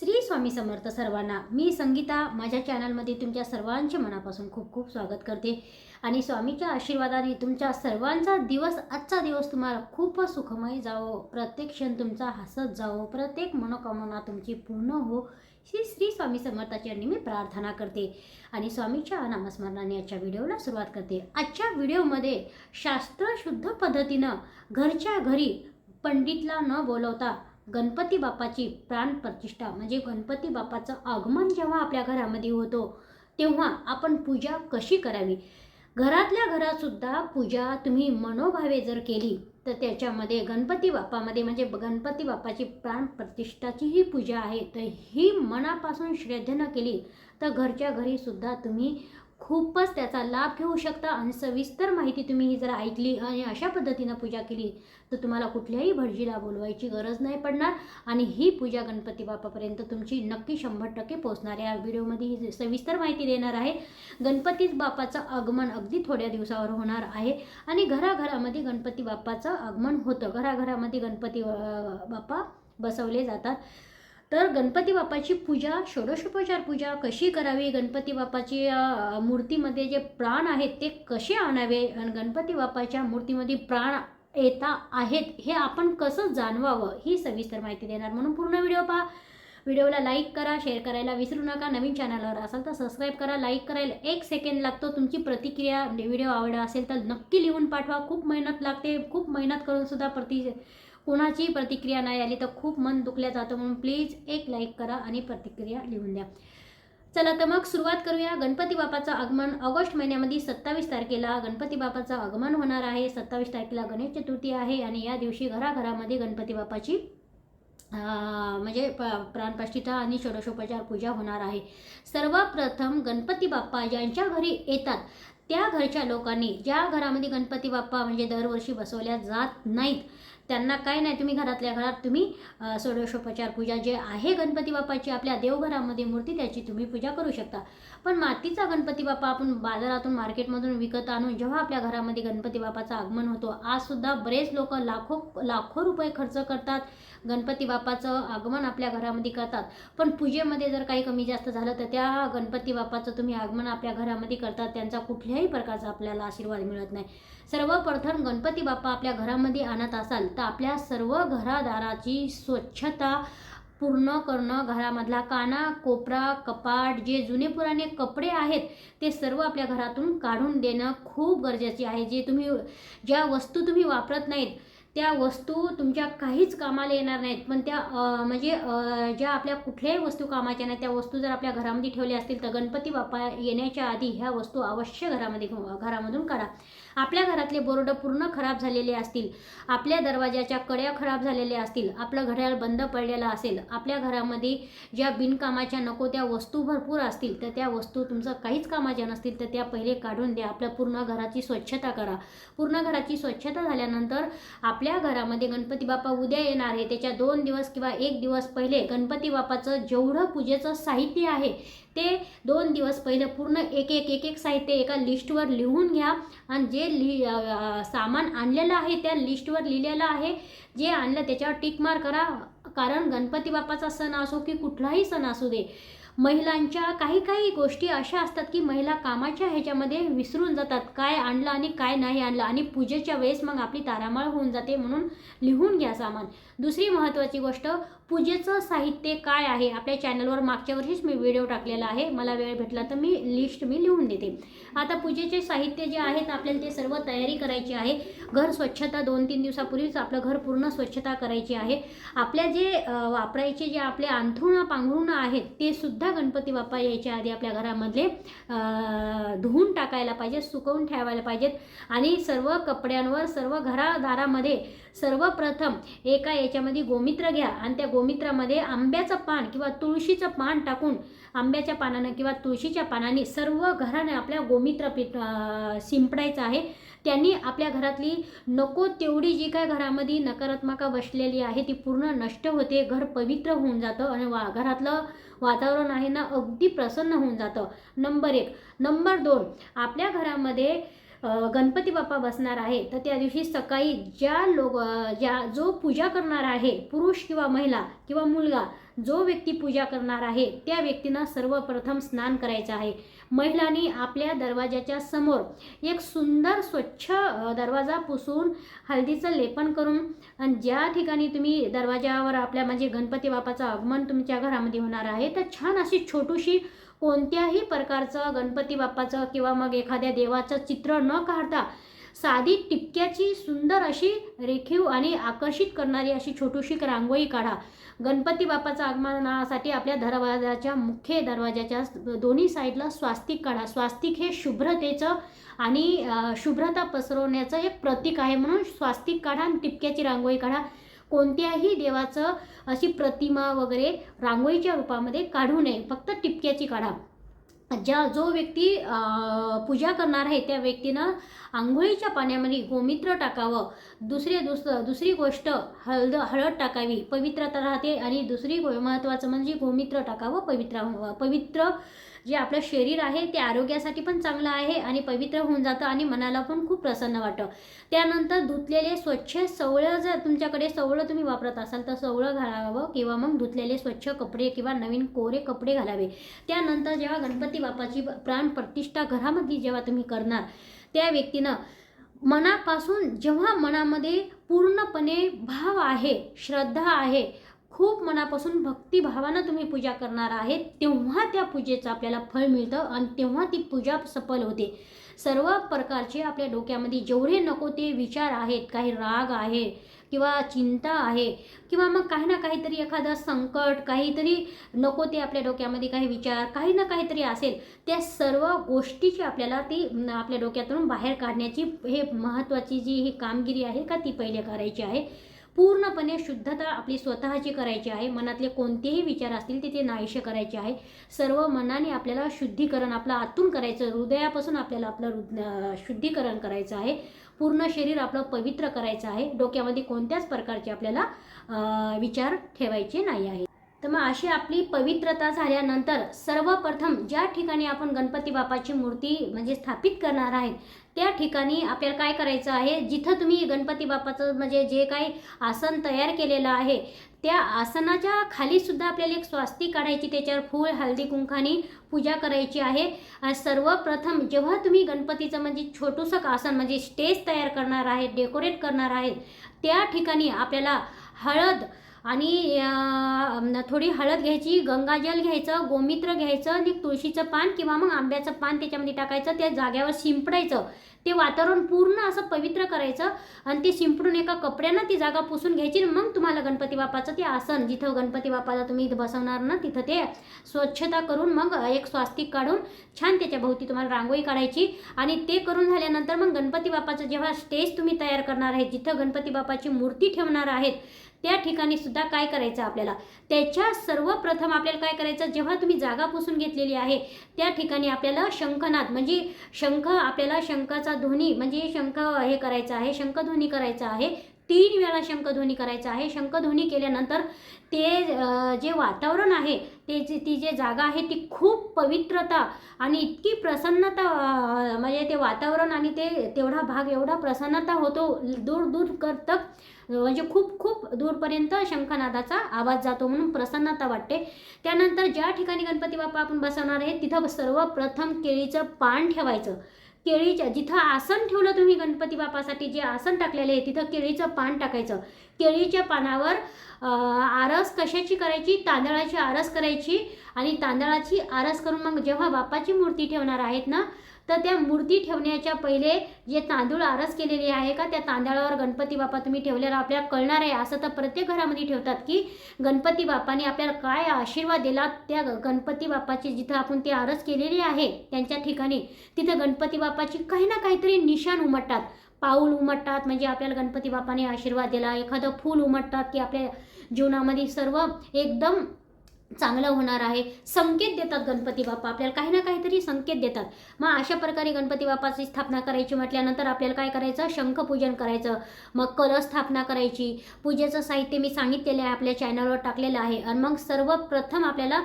श्री स्वामी समर्थ सर्वांना मी संगीता माझ्या चॅनलमध्ये तुमच्या सर्वांचे मनापासून खूप खूप स्वागत करते. आणि स्वामीच्या आशीर्वादाने तुमच्या सर्वांचा दिवस आजचा दिवस तुम्हाला खूपच सुखमय जावो. प्रत्येक क्षण तुमचा हसत जावो. प्रत्येक मनोकामना तुमची पूर्ण हो. श्री श्री स्वामी समर्थाची मी प्रार्थना करते. आणि स्वामीच्या नामस्मरणाने आजच्या व्हिडिओला सुरुवात करते. आजच्या व्हिडिओमध्ये शास्त्रशुद्ध पद्धतीनं घरच्या घरी पंडितला न बोलवता गणपती बाप्पाची प्राणप्रतिष्ठा म्हणजे गणपती बाप्पाचं आगमन जेव्हा आपल्या घरामध्ये होतो तेव्हा आपण पूजा कशी करावी? घरातल्या घरातसुद्धा पूजा तुम्ही मनोभावे जर केली तर त्याच्यामध्ये गणपती बाप्पामध्ये म्हणजे गणपती बाप्पाची प्राणप्रतिष्ठाची ही पूजा आहे तर ही मनापासून श्रद्धेनं केली तर घरच्या घरीसुद्धा तुम्ही खूपच त्याचा लाभ घेऊ शकता. आणि सविस्तर माहिती तुम्ही ही जर ऐकली आणि अशा पद्धतीनं पूजा केली तर तुम्हाला कुठल्याही भटजीला बोलवायची गरज नाही पडणार. आणि ही पूजा गणपती बापापर्यंत तुमची नक्की शंभर टक्के पोहोचणार. या व्हिडिओमध्ये ही सविस्तर माहिती देणार आहे. गणपती बाप्पाचं आगमन अगदी थोड्या दिवसावर होणार आहे. आणि घराघरामध्ये गणपती बाप्पाचं आगमन होतं. घराघरामध्ये गणपती बाप्पा बसवले जातात. तर गणपती बाप्पाची पूजा षोडशोपचार पूजा कशी करावी? गणपती बाप्पाची मूर्तीमध्ये जे प्राण आहेत ते कसे आणावे? आणि गणपती बाप्पाच्या मूर्तीमध्ये प्राण येता आहेत हे आपण कसं जाणवावं? ही सविस्तर माहिती देणार. म्हणून पूर्ण व्हिडिओ पहा. व्हिडिओला लाईक करा शेअर करायला विसरू नका. नवीन चॅनलवर असाल तर सबस्क्राईब करा लाईक करायला एक सेकंड लागतो. तुमची प्रतिक्रिया व्हिडिओ आवडला असेल तर नक्की लिहून पाठवा. खूप मेहनत लागते. खूप मेहनत करूनसुद्धा प्रति कोणाची प्रतिक्रिया नाही आली तर खूप मन दुखल्या जातं म्हणून प्लीज एक लाईक करा आणि प्रतिक्रिया लिहून द्या. चला तर मग सुरुवात करूया. गणपती बापाचं आगमन ऑगस्ट महिन्यामध्ये सत्तावीस तारखेला गणपती बापाचं आगमन होणार आहे. सत्तावीस तारखेला गणेश चतुर्थी आहे आणि या दिवशी घराघरामध्ये गणपती बापाची म्हणजे प प्राणप्रष्ठिता आणि षोडशोपचार पूजा होणार आहे. सर्वप्रथम गणपती बाप्पा ज्यांच्या घरी येतात त्या घरच्या लोकांनी ज्या घरामध्ये गणपती बाप्पा म्हणजे दरवर्षी बसवल्या जात नाहीत त्यांना काय नाही तुम्ही घरातल्या घरात तुम्ही षोडशोपचार पूजा जे आहे गणपती बाप्पाची आपल्या देवघरामध्ये मूर्ती त्याची तुम्ही पूजा करू शकता. पण मातीचा गणपती बाप्पा आपण बाजारातून मार्केटमधून विकत आणून जेव्हा आपल्या घरामध्ये गणपती बाप्पाचं आगमन होतो आजसुद्धा बरेच लोक लाखो लाखो रुपये खर्च करतात. गणपती बाप्पाचं आगमन आपल्या घरामध्ये करतात. पण पूजेमध्ये जर काही कमी जास्त झालं तर त्या गणपती बाप्पाचं तुम्ही आगमन आपल्या घरामध्ये करतात. त्यांचा कुठल्याही प्रकारचा आपल्याला आशीर्वाद मिळत नाही. सर्वप्रथम गणपती बाप्पा आपल्या घरामध्ये आणत असाल तर आपल्या सर्व घरादाराची स्वच्छता पूर्ण करणं घरामधला काना कोपरा कपाट जे जुने पुराणे कपडे आहेत ते सर्व आपल्या घरातून काढून देणं खूप गरजेचे आहे. जे तुम्ही ज्या वस्तू तुम्ही वापरत नाहीत त्या वस्तू तुमच्या काहीच कामाला येणार नाहीत. पण त्या म्हणजे ज्या आपल्या कुठल्याही वस्तू कामाच्या नाहीत त्या वस्तू जर आपल्या घरामध्ये ठेवल्या असतील तर गणपती बाप्पा येण्याच्या आधी ह्या वस्तू अवश्य घरामध्ये घरामधून काढा. आपल्या घरातले बोर्ड पूर्ण खराब झालेले असतील. आपल्या दरवाजाच्या कड्या खराब झालेल्या असतील. आपलं घड्याळ बंद पडलेलं असेल. आपल्या घरामध्ये ज्या बिनकामाच्या नको त्या वस्तू भरपूर असतील तर त्या वस्तू तुमचं काहीच कामाच्या नसतील तर त्या पहिले काढून द्या. आपल्या पूर्ण घराची स्वच्छता करा. पूर्ण घराची स्वच्छता झाल्यानंतर आपल्या घरामध्ये गणपती बाप्पा उद्या येणार आहे. त्याच्या दोन दिवस किंवा एक दिवस पहिले गणपती बाप्पाचं जेवढं पूजेचं साहित्य आहे ते दोन दिवस पहिलं पूर्ण एक एक एक एक साहित्य एका लिस्टवर लिहून घ्या. आणि जे लि सामान आणलेलं आहे त्या लिस्टवर लिहिलेलं आहे. जे आणलं त्याच्यावर टिक मार करा. कारण गणपती बाप्पाचा सण असो की कुठलाही सण असू दे महिलांच्या काही काही गोष्टी अशा असतात की महिला कामाच्या ह्याच्यामध्ये विसरून जातात. काय आणलं आणि काय नाही आणलं आणि पूजेच्या वेळेस मग आपली तारामाळ होऊन जाते म्हणून लिहून घ्या सामान. दुसरी महत्त्वाची गोष्ट पूजेचं साहित्य काय आहे? आपल्या चॅनलवर मागच्या वर्षीच मी व्हिडिओ टाकलेला आहे. मला वेळ भेटला तर मी लिस्ट मी लिहून देते. आता पूजेचे साहित्य जे आहेत आपल्याला ते सर्व तयारी करायची आहे. घर स्वच्छता दोन तीन दिवसापूर्वीच आपलं घर पूर्ण स्वच्छता करायची आहे. आपल्या जे वापरायचे जे आपले अंथरुणं पांघरुणं आहेत ते सुद्धा गणपती बाप्पा यायच्या आधी आपल्या घरामधले धुवून टाकायला पाहिजेत सुकवून ठेवायला पाहिजेत. आणि सर्व कपड्यांवर सर्व घरादारामध्ये सर्वप्रथम एका याच्यामध्ये गोमित्र घ्या आणि त्या गोमित्रामध्ये आंब्याचं पान किंवा तुळशीचं पान टाकून आंब्याच्या पानानं किंवा तुळशीच्या पानाने सर्व घराने आपल्या गोमित्र पिट शिंपडायचं आहे. त्यांनी आपल्या घरातली नको तेवढी जी काय घरामध्ये नकारात्मका बसलेली आहे ती पूर्ण नष्ट होते घर पवित्र होऊन जातं आणि वा घरातलं वातावरण आहे ना अगदी प्रसन्न होऊन जातं. नंबर एक. नंबर दोन. आपल्या घरामध्ये गणपती बाप्पा बसणार आहे तर त्या दिवशी सकाळी ज्या लोक ज्या जो पूजा करणार आहे पुरुष किंवा महिला किंवा मुलगा जो व्यक्ती पूजा करणार आहे त्या व्यक्तीनं सर्वप्रथम स्नान करायचं आहे. महिलांनी आपल्या दरवाजाच्या समोर एक सुंदर स्वच्छ दरवाजा पुसून हळदीचं लेपन करून आणि ज्या ठिकाणी तुम्ही दरवाजावर आपल्या म्हणजे गणपती बापाचं आगमन तुमच्या घरामध्ये होणार आहे तर छान अशी छोटूशी कोणत्याही प्रकारचं गणपती बाप्पाचं किंवा मग एखाद्या देवाचं चित्र न काढता साधी टिपक्याची सुंदर अशी रेखीव आणि आकर्षित करणारी अशी छोटीशी रांगोळी काढा. गणपती बाप्पाचं आगमनासाठी आपल्या दरवाजाच्या मुख्य दरवाजाच्या दोन्ही साईडला स्वास्तिक काढा. स्वास्तिक हे शुभ्रतेचं आणि शुभ्रता पसरवण्याचं एक प्रतीक आहे म्हणून स्वास्तिक काढा आणि टिपक्याची रांगोळी काढा. कोणत्याही देवाचं अशी प्रतिमा वगैरे रांगोळीच्या रूपामध्ये काढू नये. फक्त टिपक्याची काढा. ज्या जो व्यक्ती पूजा करणार आहे त्या व्यक्तीनं आंघोळीच्या पाण्यामध्ये गोमित्र टाकावं. दुसरे दुस दुसरी गोष्ट हळद हळद टाकावी. पवित्रता राहते आणि दुसरी गो महत्त्वाचं म्हणजे गोमित्र टाकावं पवित्र पवित्र जे आपलं शरीर आहे ते आरोग्यासाठी पण चांगलं आहे आणि पवित्र होऊन जातं आणि मनाला पण खूप प्रसन्न वाटतं. त्यानंतर धुतलेले स्वच्छ सवळं जर तुमच्याकडे सवळं तुम्ही वापरत असाल तर सवळं घालावं किंवा मग धुतलेले स्वच्छ कपडे किंवा नवीन कोरे कपडे घालावे. त्यानंतर जेव्हा गणपती बाप्पाची प्राण प्रतिष्ठा घरामध्ये जेव्हा तुम्ही करणार त्या व्यक्तीनं मनापासून जेव्हा मनामध्ये पूर्णपणे भाव आहे श्रद्धा आहे खूप मनापासून भक्तिभावानं तुम्ही पूजा करणार आहे तेव्हा त्या पूजेचं आपल्याला फळ मिळतं आणि तेव्हा ती पूजा सफल होते. सर्व प्रकारचे आपल्या डोक्यामध्ये जेवढे नको ते विचार आहेत काही राग आहे किंवा चिंता आहे किंवा मग काही ना काहीतरी एखादं संकट काहीतरी नको ते आपल्या डोक्यामध्ये काही विचार काही ना काहीतरी असेल त्या सर्व गोष्टीची आपल्याला ती आपल्या डोक्यातून बाहेर काढण्याची हे महत्त्वाची जी ही कामगिरी आहे का ती पहिले करायची आहे. पूर्णपणे शुद्धता आपली स्वतःची करायची आहे. मनातले कोणतेही विचार असतील ते ते नाहीशे करायचे आहे. सर्व मनाने आपल्याला शुद्धीकरण आपलं आतून करायचं हृदयापासून आपल्याला आपलं हृद- शुद्धीकरण करायचं आहे. पूर्ण शरीर आपलं पवित्र करायचं आहे. डोक्यामध्ये कोणत्याच प्रकारचे आपल्याला विचार ठेवायचे नाही आहे तर मग अशी आपली पवित्रता झाल्यानंतर सर्वप्रथम ज्या ठिकाणी आपण गणपती बाप्पाची मूर्ती म्हणजे स्थापित करणार आहेत त्या ठिकाणी आपल्याला काय करायचं आहे? जिथं तुम्ही गणपती बापाचं म्हणजे जे काही आसन तयार केलेलं आहे त्या आसनाच्या खालीसुद्धा आपल्याला एक स्वास्ती काढायची त्याच्यावर फूल हळदी कुंकानी पूजा करायची आहे. आणि सर्वप्रथम जेव्हा तुम्ही गणपतीचं म्हणजे छोटूसं आसन म्हणजे स्टेज तयार करणार आहेत डेकोरेट करणार आहेत त्या ठिकाणी आपल्याला हळद आणि थोडी हळद घ्यायची गंगाजल घ्यायचं गोमित्र घ्यायचं आणि तुळशीचं पान किंवा मग आंब्याचं पान त्याच्यामध्ये टाकायचं त्या जाग्यावर शिंपडायचं. ते वातावरण पूर्ण असं पवित्र करायचं आणि ते शिंपडून एका कपड्यानं ती जागा पुसून घ्यायची आणि मग तुम्हाला गणपती बाप्पाचं ते आसन जिथं गणपती बाप्पाला तुम्ही इथं बसवणार ना तिथं ते स्वच्छता करून मग एक स्वास्तिक काढून छान त्याच्या भोवती तुम्हाला रांगोळी काढायची. आणि ते करून झाल्यानंतर मग गणपती बाप्पाचं जेव्हा स्टेज तुम्ही तयार करणार आहे जिथं गणपती बाप्पाची मूर्ती ठेवणार आहेत त्या ठिकाणी सुद्धा काय करायचं आपल्याला? त्याच्या सर्वप्रथम आपल्याला काय करायचं? जेव्हा तुम्ही जागा पुसून घेतलेली आहे त्या ठिकाणी आपल्याला शंखनाद म्हणजे शंख आपल्याला शंखाचा ध्वनी म्हणजे शंख हे करायचं आहे शंखध्वनी करायचा आहे तीन वेळा शंखध्वनी करायचा आहे. शंखध्वनी केल्यानंतर ते जे वातावरण आहे ते जी ती जे जागा आहे ती खूप पवित्रता आणि इतकी प्रसन्नता म्हणजे ते वातावरण आणि ते तेवढा भाग एवढा प्रसन्नता होतो दूर दूर करतं म्हणजे खूप खूप दूरपर्यंत शंखनादाचा आवाज जातो म्हणून प्रसन्नता वाटते. त्यानंतर ज्या ठिकाणी गणपती बाप्पा आपण बसवणार आहे तिथं सर्वप्रथम केळीचं पान ठेवायचं. केळीच्या जिथं आसन ठेवलं तुम्ही गणपती बाप्पासाठी जे आसन टाकलेले आहे तिथं केळीचं पान टाकायचं. केळीच्या पानावर आरस कशाची करायची? तांदळाची आरस करायची. आणि तांदळाची आरस करून मग जेव्हा बापाची मूर्ती ठेवणार आहेत ना तर त्या मूर्ती ठेवण्याच्या पहिले जे तांदूळ आरस केलेले आहे का त्या तांदळावर गणपती बाप्पा तुम्ही ठेवलेला आपल्याला कळणार आहे. असं तर प्रत्येक घरामध्ये ठेवतात की गणपती बाप्पाने आपल्याला काय आशीर्वाद दिला त्या ग- गणपती बाप्पाची जिथं आपण ती आरस केलेली आहे त्यांच्या ठिकाणी तिथं गणपती बाप्पाची काही ना काहीतरी निशाण उमटतात. पाऊल उमटतात म्हणजे आपल्याला गणपती बाप्पाने आशीर्वाद दिला. एखादं फूल उमटतात की आपल्या जीवनामध्ये सर्व एकदम चांगलं होणार आहे. संकेत देतात गणपती बाप्पा. आपल्याला काही ना काहीतरी संकेत देतात. मग अशा प्रकारे गणपती बाप्पाची स्थापना करायची म्हटल्यानंतर आपल्याला काय करायचं? शंखपूजन करायचं. मग कलश स्थापना करायची. पूजेचं साहित्य मी सांगितलेलं आहे आपल्या चॅनलवर टाकलेलं आहे. आणि मग सर्वप्रथम आपल्याला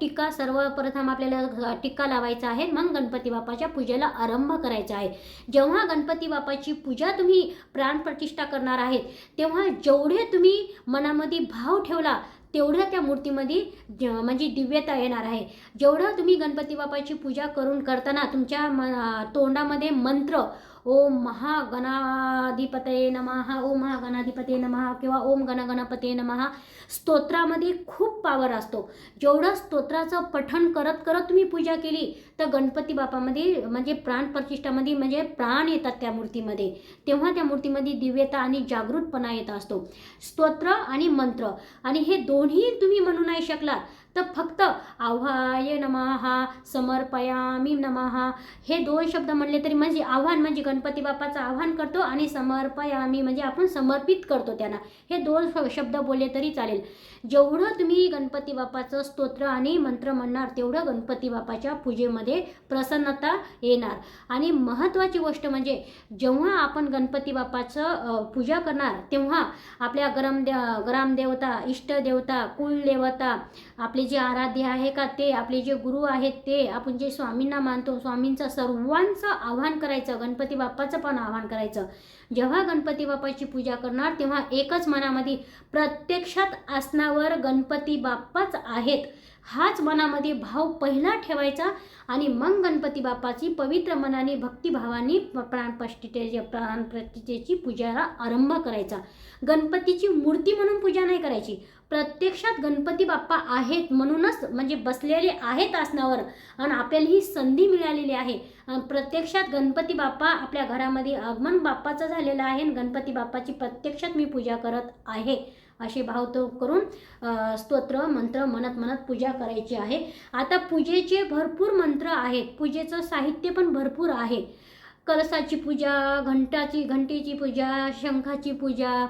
टिक्का सर्वप्रथम आपल्याला टिक्का लावायचा आहे. मग गणपती बाप्पाच्या पूजेला आरंभ करायचा आहे. जेव्हा गणपती बाप्पाची पूजा तुम्ही प्राणप्रतिष्ठा करणार आहेत तेव्हा जेवढे तुम्ही मनामध्ये भाव ठेवला तेवढं त्या मूर्तीमध्ये ज- म्हणजे दिव्यता येणार आहे. जेवढं तुम्ही गणपती बाप्पाची पूजा करून करताना तुमच्या म तोंडामध्ये मंत्र ओम महागणाधिपतये नमः ओम महागणाधिपते नमहा किंवा ओम गणगणपते नमहा स्तोत्रामध्ये खूप पावर असतो. जेवढं स्तोत्राचं पठण करत करत तुम्ही पूजा केली तर गणपती बापामध्ये म्हणजे प्राण प्रतिष्ठामध्ये म्हणजे प्राण येतात त्या मूर्तीमध्ये. तेव्हा त्या मूर्तीमध्ये दिव्यता आणि जागृतपणा येत असतो. स्तोत्र आणि मंत्र. आणि हे दोन्ही तुम्ही म्हणू नाही शकलात. तर फक्त आव्हाय नमहा समर्पयामी नमहा हे दोन शब्द म्हणले तरी म्हणजे आव्हान म्हणजे गणपती बाप्पाचं आव्हान करतो आणि समर्पयामी म्हणजे आपण समर्पित करतो त्यांना. हे दोन शब्द बोलले तरी चालेल. जेवढं तुम्ही गणपती बाप्पाचं स्तोत्र आणि मंत्र म्हणणार तेवढं गणपती बाप्पाच्या पूजेमध्ये प्रसन्नता येणार. आणि महत्त्वाची गोष्ट म्हणजे जेव्हा आपण गणपती बाप्पाचं पूजा करणार तेव्हा आपल्या ग्रामदे ग्रामदेवता इष्टदेवता कुलदेवता आपले जे आराध्य आहे का ते आपले जे गुरु आहेत ते आपण जे स्वामींना मानतो स्वामींचं सर्वांचं आव्हान करायचं गणपती बाप्पाचं पण आव्हान करायचं. जेव्हा गणपती बाप्पाची पूजा करणार तेव्हा एकच मनामध्ये प्रत्यक्षात आसनावर गणपती बाप्पाच आहेत. हाच मनामध्ये भाव पहिला ठेवायचा आणि मग गणपती बाप्पाची पवित्र मनाने भक्तिभावाने प्राणप्रतिष्ठेची प्राणप्रतिष्ठेची पूजाला आरंभ करायचा. गणपतीची मूर्ती म्हणून पूजा नाही करायची. प्रत्यक्षात गणपती बाप्पा आहेत म्हणूनच म्हणजे बसलेले आहेत आसनावर आणि आपल्याला ही संधी मिळालेली आहे. प्रत्यक्षात गणपती बाप्पा आपल्या घरामध्ये आगमन बाप्पाचं झालेलं आहे आणि गणपती बाप्पाची प्रत्यक्षात मी पूजा करत आहे. असे भाव तो करून स्तोत्र मंत्र म्हणत म्हणत पूजा करायची आहे. आता पूजेचे भरपूर मंत्र आहेत. पूजेचं साहित्य पण भरपूर आहे. कलसाची पूजा घंटाची घंटेची पूजा शंखाची पूजा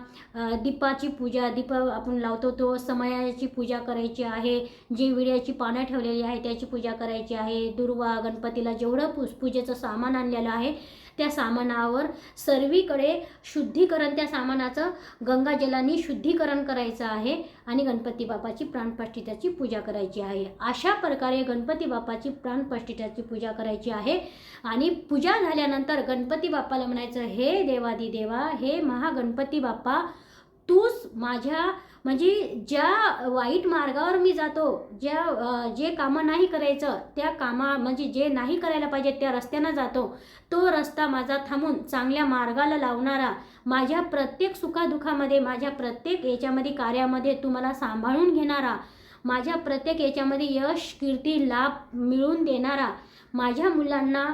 दीपाची पूजा दीप आपण लावतो तो समयाची पूजा करायची आहे. जी विड्याची पानं ठेवलेली आहे त्याची पूजा करायची आहे. दुर्वा गणपतीला जेवढं पू पूजेचं सामान आणलेलं आहे त्या सामानावर सर्वीकडे शुद्धीकरण त्या सामानाचं गंगाजलाने शुद्धीकरण करायचं आहे आणि गणपती बाप्पाची प्राणप्रतिष्ठेची पूजा करायची आहे. अशा प्रकारे गणपती बाप्पाची प्राणप्रतिष्ठेची पूजा करायची आहे आणि पूजा झाल्यानंतर गणपती बाप्पाला म्हणायचं हे देवादी देवा हे महागणपती बाप्पा तूच माझ्या म्हणजे ज्या वाईट मार्गावर मी जातो ज्या जे कामं नाही करायचं त्या कामा म्हणजे जे नाही करायला पाहिजे त्या रस्त्यानं जातो. तो रस्ता माझा थांबून चांगल्या मार्गाला लावणारा माझ्या प्रत्येक सुखादुखामध्ये माझ्या प्रत्येक याच्यामध्ये कार्यामध्ये तुम्हाला सांभाळून घेणारा माझ्या प्रत्येक याच्यामध्ये यश कीर्ती लाभ मिळवून देणारा माझ्या मुलांना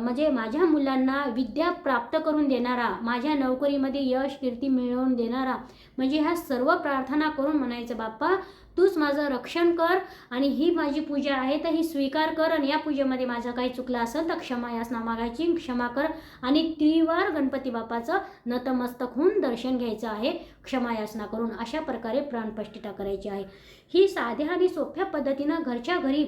म्हणजे माझ्या मुलांना विद्या प्राप्त करून देणारा माझ्या नोकरीमध्ये यश कीर्ती मिळवून देणारा म्हणजे ह्या सर्व प्रार्थना करून म्हणायचं बाप्पा तूच माझं रक्षण कर आणि ही माझी पूजा आहे तर ही स्वीकार कर आणि या पूजेमध्ये माझं काही चुकलं असेल तर क्षमा यासना मागायची क्षमा कर आणि त्रिवार गणपती बाप्पाचं नतमस्तक होऊन दर्शन घ्यायचं आहे क्षमा याचना करून अशा प्रकारे प्राणपष्टिता करायची आहे. ही साध्या आणि सोप्या पद्धतीनं घरच्या घरी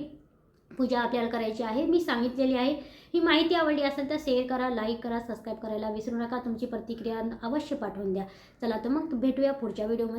पूजा आपल्याला करायची आहे. मी सांगितलेली आहे. ही माहिती आवडली असेल तर शेअर करा लाईक करा सबस्क्राईब करायला विसरू नका. तुमची प्रतिक्रिया अवश्य पाठवून द्या. चला तर मग भेटूया पुढच्या व्हिडिओमध्ये